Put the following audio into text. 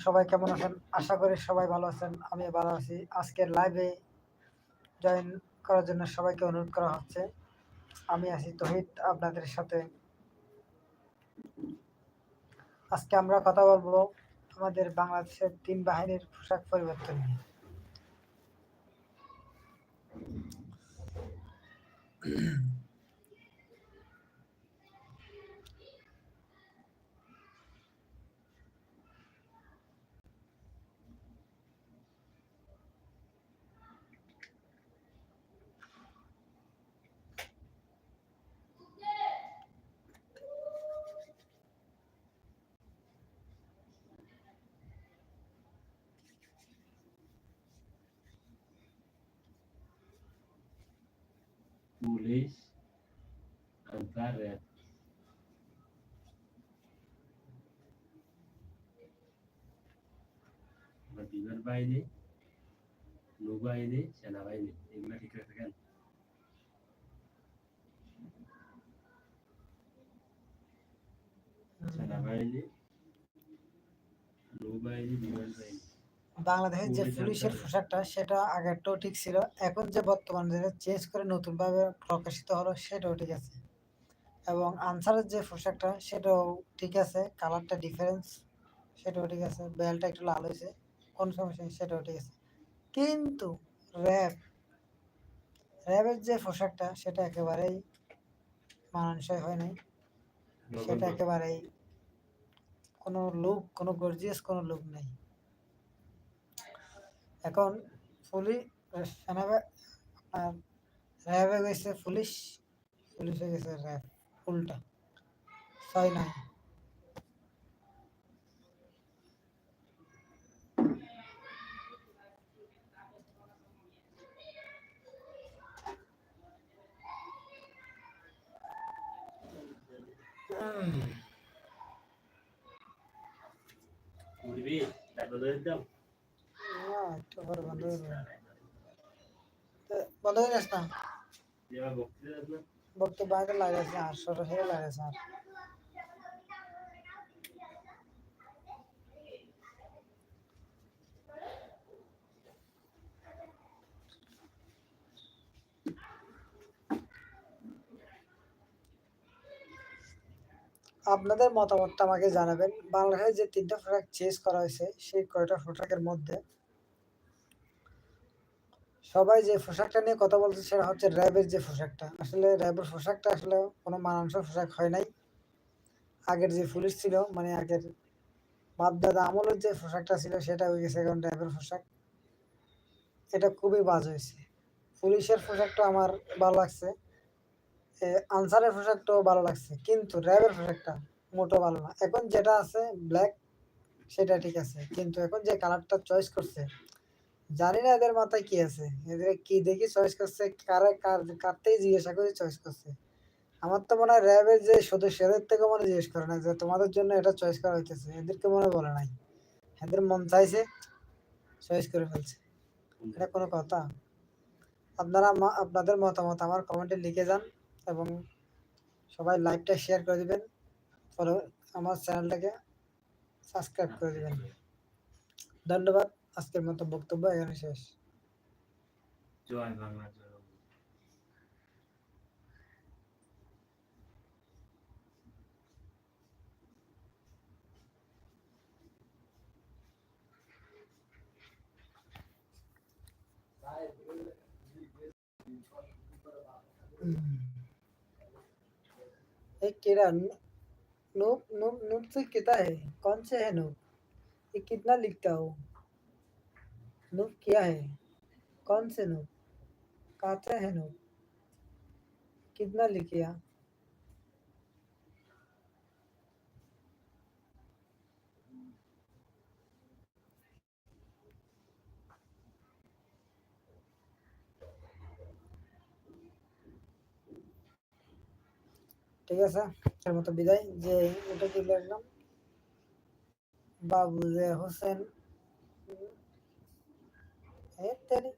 সবাই কেমন আছেন? আশা করি সবাই ভালো আছেন আমি ভালো আছি। আজকের লাইভে জয়েন করার জন্য সবাইকে অনুরোধ করা হচ্ছে। আমি আছি তহিদ আপনাদের সাথে। আজকে আমরা কথা বলব আমাদের বাংলাদেশের তিন বাহিনীর পোশাক পরিবর্তন নিয়ে। পুলিশ আনসার র্যাব আমার বিমান বাহিনী নৌবাহিনী সেনাবাহিনী এগুলো ঠিক রাখতে কেন সেনাবাহিনী নৌবাহিনী বিমান বাহিনী বাংলাদেশের যে পুলিশ পুলিশের পোশাকটা সেটা আগেরটাও ঠিক ছিল। এখন যে বর্তমান যেটা চেঞ্জ করে নতুনভাবে প্রকাশিত হলো সেটাও ঠিক আছে। এবং আনসারের যে পোশাকটা সেটাও ঠিক আছে। কালারটা ডিফারেন্স সেটাও ঠিক আছে। বেলটা একটু লাল হয়েছে কোন সমস্যা নেই, সেটাও ঠিক আছে। কিন্তু র্যাব র্যাবের যে পোশাকটা সেটা একেবারেই মানানসই হয় নাই সেটা একেবারেই কোনো লুক কোনো গর্জিয়াস কোনো লুক নেই। এখন পুলিশ সেনাবা আপনার র্যাবে গেছে পুলিশ পুলিশে গেছে র্যাব উল্টা। ছয় নয়। তারপর ধরে দাও না বন্ধ হয়ে হয়ে গেছে বক্তব্য লাগাইছে আর সরাসরি লাগাইছে আর আপনাদের মতামতটা আমাকে জানাবেন। বাংলাদেশে যে তিনটা পোশাক চেঞ্জ করা হয়েছে, সেই কয়টা পোশাকের মধ্যে সবাই যে পোশাকটা নিয়ে কথা বলছে সেটা হচ্ছে র্যাবের যে পোশাকটা। আসলে র্যাবের পোশাকটা আসলে কোনো মানানসই পোশাক হয় নাই। আগের যে পুলিশ ছিল মানে আগের বাপদাদা আমলের যে পোশাকটা ছিল, সেটা হয়ে গেছে এখন র্যাবের পোশাক। এটা খুবই বাজ হয়েছে। পুলিশের পোশাকটা আমার ভালো লাগছে। আনসারের পোশাকটাও ভালো লাগছে। কিন্তু র্যাবের পোশাকটা মোটো ভালো না। এখন যেটা আছে ব্ল্যাক সেটা ঠিক আছে। কিন্তু এখন যে কালারটা চয়েস করছে জানি না এদের মাথায় কি আছে। এদের কি দেখি চয়েস করছে, কারে কার, কারতেই জিজ্ঞাসা করে চয়েস করছে। আমার তো মনে হয় র্যাবের যে সদস্য এদের থেকে মনে জিজ্ঞেস করে না যে তোমাদের জন্য এটা চয়েস করা হইতেছে। এদেরকে মনে বলে নাই। এদের মন চাইছে চয়েস করে ফেলছে। এটা কোনো কথা। আপনারা আপনাদের মতামত আমার কমেন্টে লিখে যান এবং সবাই লাইভটা শেয়ার করে দিবেন। ফলো আমার চ্যানেলটাকে সাবস্ক্রাইব করে দিবেন। ধন্যবাদ। আজকের মতো বক্তব্য এখানে শেষ জয় বাংলা জয় বাংলা। एक केड़ा नूप नूप नूप से कितना है कौन से है नूप ये कितना लिखता हो नूप क्या है कौन से नूप कहाँ से है नूप कितना लिखिया ঠিক আছে এর মতো বিদায় যে ওটা কি লিখলাম বাবু যে হোসেন Éter